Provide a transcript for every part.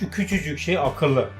Şu küçücük şey akıllı.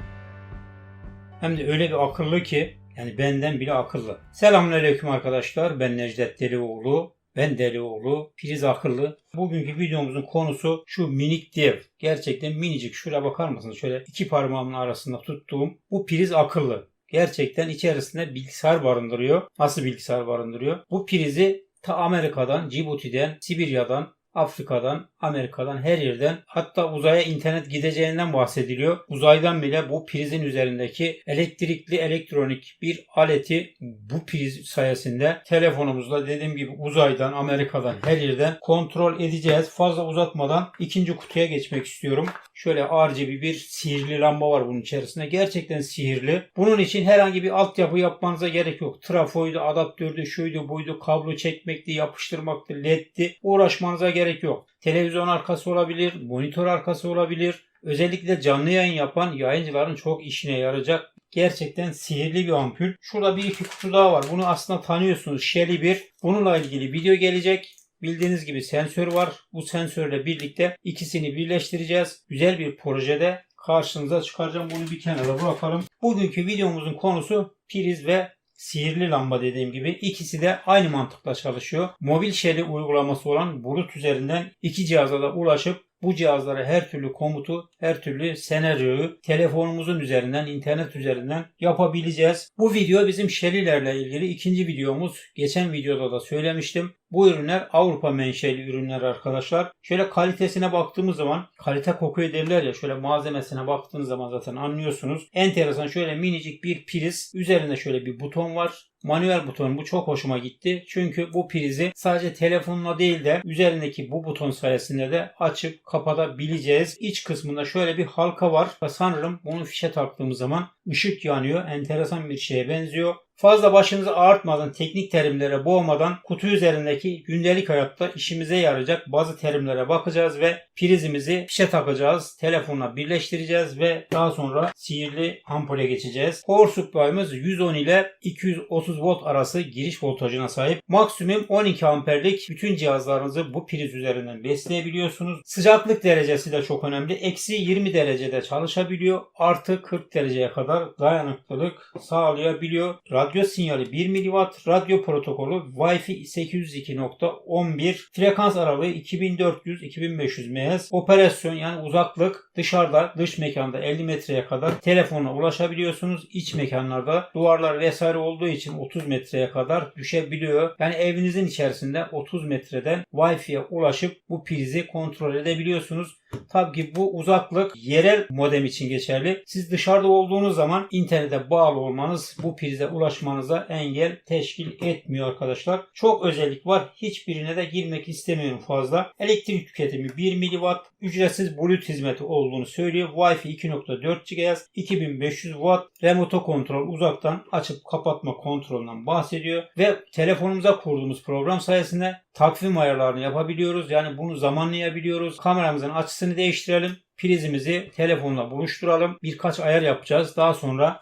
Hem de öyle bir akıllı ki yani benden bile akıllı. Selamünaleyküm arkadaşlar. Ben Necdet Delioğlu. Ben Delioğlu. Priz akıllı. Bugünkü videomuzun konusu şu minik dev. Gerçekten minicik. Şuraya bakar mısınız? Şöyle iki parmağımın arasında tuttuğum bu priz akıllı. Gerçekten içerisinde bilgisayar barındırıyor. Nasıl bilgisayar barındırıyor? Bu prizi ta Amerika'dan, Cibuti'den, Sibirya'dan, Afrika'dan, Amerika'dan her yerden hatta uzaya internet gideceğinden bahsediliyor. Uzaydan bile bu prizin üzerindeki elektrikli elektronik bir aleti bu priz sayesinde telefonumuzla dediğim gibi uzaydan, Amerika'dan her yerden kontrol edeceğiz. Fazla uzatmadan ikinci kutuya geçmek istiyorum. Şöyle RGB bir sihirli lamba var bunun içerisinde. Gerçekten sihirli. Bunun için herhangi bir altyapı yapmanıza gerek yok. Trafoydu, adaptördü, şuydu, buydu, kablo çekmekti, yapıştırmaktı, leddi. Uğraşmanıza gerek yok. Televizyon arkası olabilir, monitör arkası olabilir. Özellikle canlı yayın yapan yayıncıların çok işine yarayacak gerçekten sihirli bir ampul. Şurada bir iki kutu daha var. Bunu aslında tanıyorsunuz. Shelly 1. Bununla ilgili video gelecek. Bildiğiniz gibi sensör var. Bu sensörle birlikte ikisini birleştireceğiz. Güzel bir projede karşınıza çıkaracağım. Bunu bir kenara bırakalım. Bugünkü videomuzun konusu priz ve sihirli lamba dediğim gibi ikisi de aynı mantıkla çalışıyor. Mobil Shelly uygulaması olan bulut üzerinden iki cihaza da ulaşıp bu cihazlara her türlü komutu, her türlü senaryoyu telefonumuzun üzerinden, internet üzerinden yapabileceğiz. Bu video bizim Shelly'lerle ilgili ikinci videomuz. Geçen videoda da söylemiştim. Bu ürünler Avrupa menşeli ürünler arkadaşlar. Şöyle kalitesine baktığımız zaman kalite kokuyor derler ya şöyle malzemesine baktığınız zaman zaten anlıyorsunuz. Enteresan şöyle minicik bir priz. Üzerinde şöyle bir buton var. Manuel buton bu çok hoşuma gitti. Çünkü bu prizi sadece telefonla değil de üzerindeki bu buton sayesinde de açıp kapatabileceğiz. İç kısmında şöyle bir halka var. Sanırım bunu fişe taktığımız zaman ışık yanıyor. Enteresan bir şeye benziyor. Fazla başınızı ağrıtmadan, teknik terimlere boğmadan kutu üzerindeki gündelik hayatta işimize yarayacak bazı terimlere bakacağız ve prizimizi fişe takacağız. Telefonla birleştireceğiz ve daha sonra sihirli ampule geçeceğiz. Power supply'ımız 110 ile 230 volt arası giriş voltajına sahip. Maksimum 12 amperlik bütün cihazlarınızı bu priz üzerinden besleyebiliyorsunuz. Sıcaklık derecesi de çok önemli. Eksi 20 derecede çalışabiliyor. Artı 40 dereceye kadar dayanıklılık sağlayabiliyor. Sinyali 1 mW, radyo protokolü Wi-Fi 802.11, frekans aralığı 2400-2500 MHz, operasyon yani uzaklık dışarıda, dış mekanda 50 metreye kadar telefonla ulaşabiliyorsunuz. İç mekanlarda duvarlar vesaire olduğu için 30 metreye kadar düşebiliyor. Yani evinizin içerisinde 30 metreden Wi-Fi'ye ulaşıp bu prizi kontrol edebiliyorsunuz. Tabii ki bu uzaklık yerel modem için geçerli. Siz dışarıda olduğunuz zaman internete bağlı olmanız bu prize ulaşmanıza engel teşkil etmiyor arkadaşlar. Çok özellik var. Hiçbirine de girmek istemiyorum fazla. Elektrik tüketimi 1 mW. Ücretsiz Bluetooth hizmeti olduğunu söylüyor. Wi-Fi 2.4 GHz, 2500 Watt, remote kontrol uzaktan açıp kapatma kontrolünden bahsediyor. Ve telefonumuza kurduğumuz program sayesinde takvim ayarlarını yapabiliyoruz. Yani bunu zamanlayabiliyoruz. Kameramızın açısını değiştirelim. Prizimizi telefonla buluşturalım. Birkaç ayar yapacağız. Daha sonra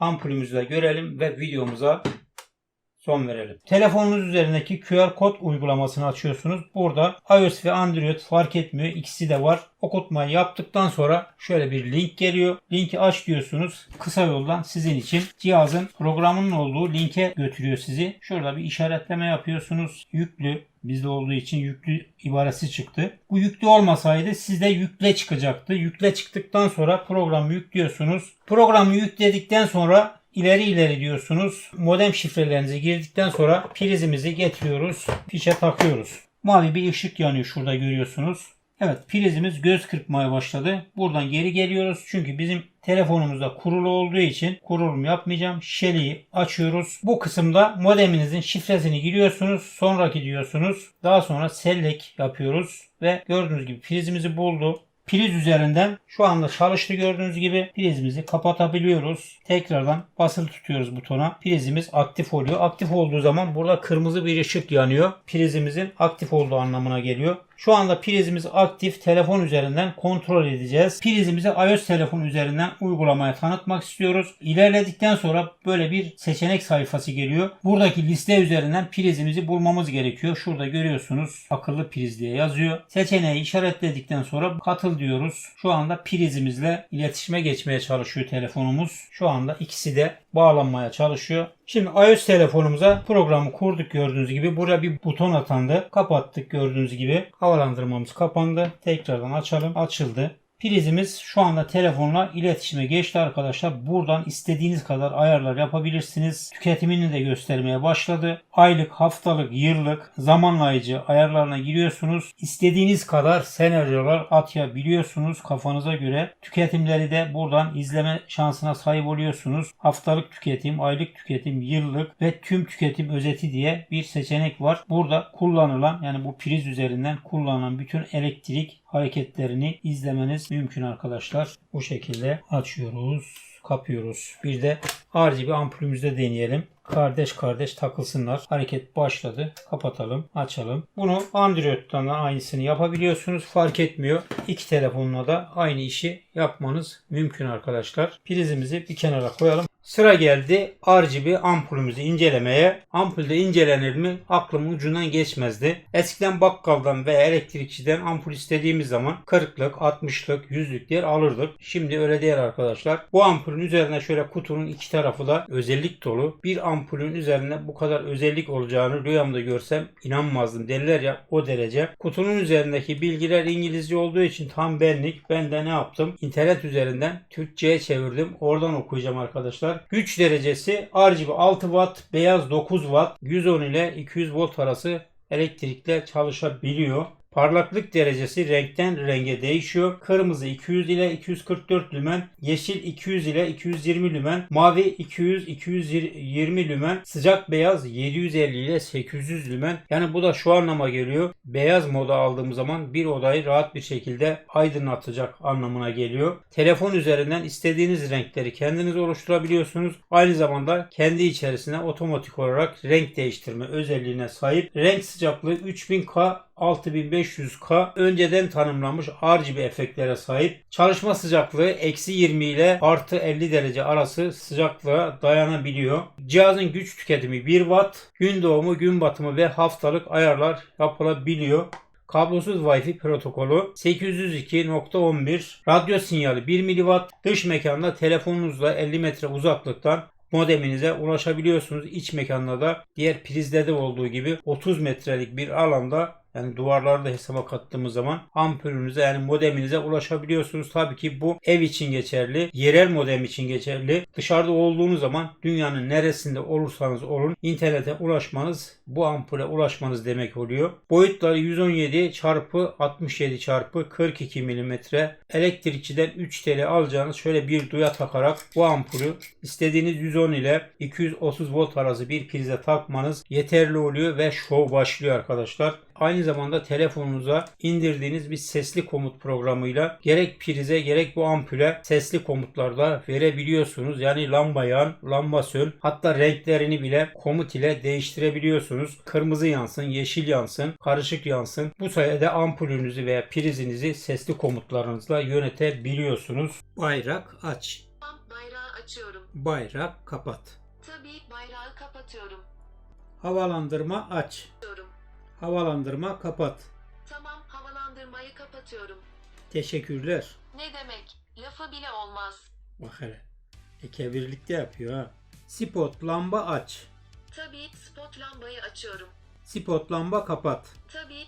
ampulümüzü de görelim ve videomuza son verelim. Telefonunuz üzerindeki QR kod uygulamasını açıyorsunuz. Burada iOS ve Android fark etmiyor. İkisi de var. Okutmayı yaptıktan sonra şöyle bir link geliyor. Linki aç diyorsunuz. Kısa yoldan sizin için cihazın programının olduğu linke götürüyor sizi. Şurada bir işaretleme yapıyorsunuz. Yüklü bizde olduğu için yüklü ibaresi çıktı. Bu yüklü olmasaydı sizde yükle çıkacaktı. Yükle çıktıktan sonra programı yüklüyorsunuz. Programı yükledikten sonra ileri ileri diyorsunuz. Modem şifrelerinizi girdikten sonra prizimizi getiriyoruz. Fişe takıyoruz. Mavi bir ışık yanıyor şurada görüyorsunuz. Evet prizimiz göz kırpmaya başladı. Buradan geri geliyoruz. Çünkü bizim telefonumuzda kurulu olduğu için kurulum yapmayacağım. Shelly'i açıyoruz. Bu kısımda modeminizin şifresini giriyorsunuz. Sonraki diyorsunuz. Daha sonra select yapıyoruz. Ve gördüğünüz gibi prizimizi buldu. Priz üzerinden şu anda çalıştı gördüğünüz gibi prizimizi kapatabiliyoruz. Tekrardan basılı tutuyoruz butona. Prizimiz aktif oluyor. Aktif olduğu zaman burada kırmızı bir ışık yanıyor. Prizimizin aktif olduğu anlamına geliyor. Şu anda prizimiz aktif. Telefon üzerinden kontrol edeceğiz. Prizimizi iOS telefon üzerinden uygulamaya tanıtmak istiyoruz. İlerledikten sonra böyle bir seçenek sayfası geliyor. Buradaki liste üzerinden prizimizi bulmamız gerekiyor. Şurada görüyorsunuz akıllı priz diye yazıyor. Seçeneği işaretledikten sonra katıl diyoruz. Şu anda prizimizle iletişime geçmeye çalışıyor telefonumuz. Şu anda ikisi de bağlanmaya çalışıyor. Şimdi iOS telefonumuza programı kurduk gördüğünüz gibi. Buraya bir buton atandı. Kapattık gördüğünüz gibi. Havalandırmamız kapandı. Tekrardan açalım. Açıldı. Prizimiz şu anda telefonla iletişime geçti arkadaşlar. Buradan istediğiniz kadar ayarlar yapabilirsiniz. Tüketimini de göstermeye başladı. Aylık, haftalık, yıllık, zamanlayıcı ayarlarına giriyorsunuz. İstediğiniz kadar senaryolar atabiliyorsunuz kafanıza göre. Tüketimleri de buradan izleme şansına sahip oluyorsunuz. Haftalık tüketim, aylık tüketim, yıllık ve tüm tüketim özeti diye bir seçenek var. Burada kullanılan yani bu priz üzerinden kullanılan bütün elektrik hareketlerini izlemeniz mümkün arkadaşlar. Bu şekilde açıyoruz, kapıyoruz. Bir de RGB ampulümüzde deneyelim. Kardeş kardeş takılsınlar. Hareket başladı. Kapatalım, açalım. Bunu Android'dan da aynısını yapabiliyorsunuz. Fark etmiyor. İki telefonla da aynı işi yapmanız mümkün arkadaşlar. Prizimizi bir kenara koyalım. Sıra geldi RGB ampulümüzü incelemeye. Ampulde incelenir mi aklımın ucundan geçmezdi. Eskiden bakkaldan veya elektrikçiden ampul istediğimiz zaman 40'lık, 60'lık, 100'lük diye alırdık. Şimdi öyle değil arkadaşlar. Bu ampulün üzerine şöyle kutunun iki tarafı da özellik dolu. Bir ampulün üzerine bu kadar özellik olacağını rüyamda görsem inanmazdım. Derler ya o derece. Kutunun üzerindeki bilgiler İngilizce olduğu için tam benlik. Ben de ne yaptım? İnternet üzerinden Türkçe'ye çevirdim. Oradan okuyacağım arkadaşlar. Güç derecesi RGB 6 Watt, beyaz 9 Watt, 110 ile 200 volt arası elektrikle çalışabiliyor. Parlaklık derecesi renkten renge değişiyor. Kırmızı 200 ile 244 lümen, yeşil 200 ile 220 lümen, mavi 200 220 lümen, sıcak beyaz 750 ile 800 lümen. Yani bu da şu anlama geliyor. Beyaz moda aldığımız zaman bir odayı rahat bir şekilde aydınlatacak anlamına geliyor. Telefon üzerinden istediğiniz renkleri kendiniz oluşturabiliyorsunuz. Aynı zamanda kendi içerisine otomatik olarak renk değiştirme özelliğine sahip. Renk sıcaklığı 3000K 6500K önceden tanımlanmış RGB efektlere sahip. Çalışma sıcaklığı eksi 20 ile artı 50 derece arası sıcaklığa dayanabiliyor. Cihazın güç tüketimi 1 Watt. Gün doğumu, gün batımı ve haftalık ayarlar yapılabiliyor. Kablosuz Wi-Fi protokolü 802.11 radyo sinyali 1 mW dış mekanda telefonunuzla 50 metre uzaklıktan modeminize ulaşabiliyorsunuz. İç mekanda da diğer prizlerde olduğu gibi 30 metrelik bir alanda yani duvarları da hesaba kattığımız zaman ampulünüze yani modeminize ulaşabiliyorsunuz. Tabii ki bu ev için geçerli, yerel modem için geçerli. Dışarıda olduğunuz zaman dünyanın neresinde olursanız olun internete ulaşmanız bu ampule ulaşmanız demek oluyor. Boyutları 117 çarpı 67 çarpı 42 mm. Elektrikçiden 3 TL alacağınız şöyle bir duya takarak bu ampulü istediğiniz 110 ile 230 volt arası bir prize takmanız yeterli oluyor ve şov başlıyor arkadaşlar. Aynı zamanda telefonunuza indirdiğiniz bir sesli komut programıyla gerek prize gerek bu ampule sesli komutlarda verebiliyorsunuz. Yani lamba yan, lamba sön hatta renklerini bile komut ile değiştirebiliyorsunuz. Kırmızı yansın, yeşil yansın, karışık yansın. Bu sayede ampulünüzü veya prizinizi sesli komutlarınızla yönetebiliyorsunuz. Bayrak aç. Bayrağı açıyorum. Bayrak kapat. Tabii bayrağı kapatıyorum. Havalandırma aç. Diyorum. Havalandırma kapat. Tamam, havalandırmayı kapatıyorum. Teşekkürler. Ne demek? Lafı bile olmaz. Bak hele. Eke birlikte yapıyor ha. Spot lamba aç. Tabii spot lambayı açıyorum. Spot lamba kapat. Tabii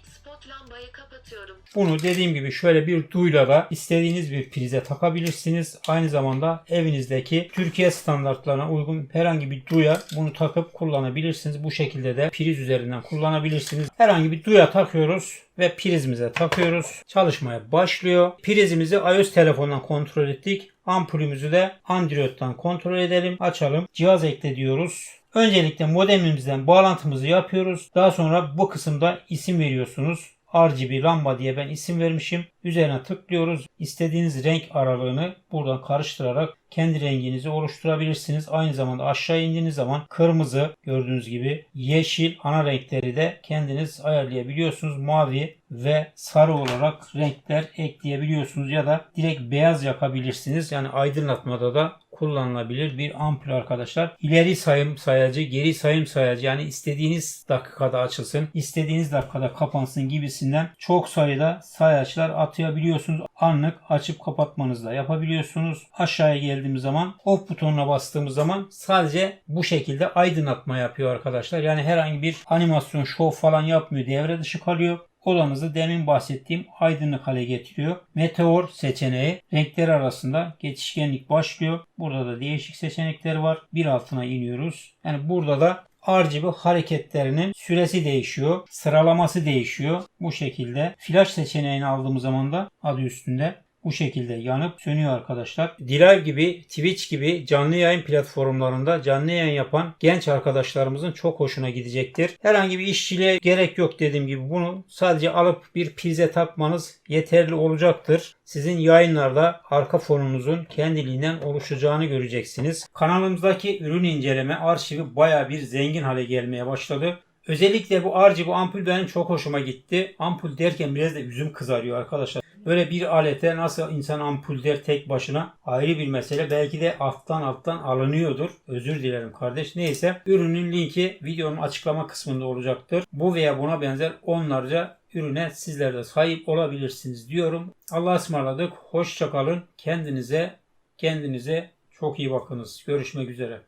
lambayı kapatıyorum. Bunu dediğim gibi şöyle bir duyla da istediğiniz bir prize takabilirsiniz. Aynı zamanda evinizdeki Türkiye standartlarına uygun herhangi bir duya bunu takıp kullanabilirsiniz. Bu şekilde de priz üzerinden kullanabilirsiniz. Herhangi bir duya takıyoruz ve prizimize takıyoruz. Çalışmaya başlıyor. Prizimizi iOS telefonundan kontrol ettik. Ampulümüzü de Android'dan kontrol edelim. Açalım. Cihaz ekle diyoruz. Öncelikle modemimizden bağlantımızı yapıyoruz. Daha sonra bu kısımda isim veriyorsunuz. RGB lamba diye ben isim vermişim. Üzerine tıklıyoruz. İstediğiniz renk aralığını buradan karıştırarak kendi renginizi oluşturabilirsiniz. Aynı zamanda aşağı indiğiniz zaman kırmızı gördüğünüz gibi yeşil ana renkleri de kendiniz ayarlayabiliyorsunuz. Mavi ve sarı olarak renkler ekleyebiliyorsunuz ya da direkt beyaz yakabilirsiniz. Yani aydınlatmada da kullanılabilir bir ampul arkadaşlar. İleri sayım sayacı, geri sayım sayacı yani istediğiniz dakikada açılsın, istediğiniz dakikada kapansın gibisinden çok sayıda sayaçlar atayabiliyorsunuz. Anlık açıp kapatmanızı da yapabiliyorsunuz. Aşağıya geldiğimiz zaman off butonuna bastığımız zaman sadece bu şekilde aydınlatma yapıyor arkadaşlar. Yani herhangi bir animasyon, şov falan yapmıyor. Devre dışı kalıyor odanızı demin bahsettiğim aydınlık hale getiriyor. Meteor seçeneği renkler arasında geçişkenlik başlıyor. Burada da değişik seçenekler var. Bir altına iniyoruz. Yani burada da RGB hareketlerinin süresi değişiyor. Sıralaması değişiyor. Bu şekilde flash seçeneğini aldığımız zaman da adı üstünde bu şekilde yanıp sönüyor arkadaşlar. Dilive gibi, Twitch gibi canlı yayın platformlarında canlı yayın yapan genç arkadaşlarımızın çok hoşuna gidecektir. Herhangi bir işçiliğe gerek yok dediğim gibi bunu sadece alıp bir prize takmanız yeterli olacaktır. Sizin yayınlarda arka fonunuzun kendiliğinden oluşacağını göreceksiniz. Kanalımızdaki ürün inceleme arşivi baya bir zengin hale gelmeye başladı. Özellikle bu RGB ampul benim çok hoşuma gitti. Ampul derken biraz da yüzüm kızarıyor arkadaşlar. Böyle bir alete nasıl insan ampul der tek başına ayrı bir mesele. Belki de alttan alttan alınıyordur. Özür dilerim kardeş. Neyse ürünün linki videonun açıklama kısmında olacaktır. Bu veya buna benzer onlarca ürüne sizler de sahip olabilirsiniz diyorum. Allah'a ısmarladık. Hoşça kalın. Kendinize kendinize çok iyi bakınız. Görüşmek üzere.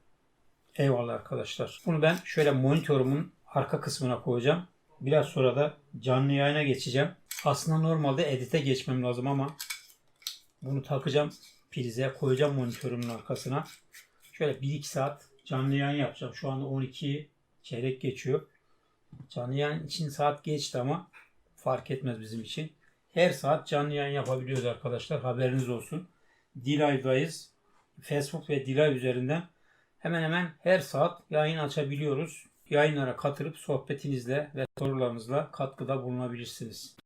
Eyvallah arkadaşlar. Bunu ben şöyle monitörümün arka kısmına koyacağım. Biraz sonra da canlı yayına geçeceğim. Aslında normalde edite geçmem lazım ama bunu takacağım prize koyacağım monitörümün arkasına. Şöyle 1-2 saat canlı yayın yapacağım. Şu anda 12 çeyrek geçiyor. Canlı yayın için saat geçti ama fark etmez bizim için. Her saat canlı yayın yapabiliyoruz arkadaşlar. Haberiniz olsun. D-Live'dayız. Facebook ve D-Live üzerinden hemen hemen her saat yayın açabiliyoruz. Yayınlara katılıp sohbetinizle ve sorularınızla katkıda bulunabilirsiniz.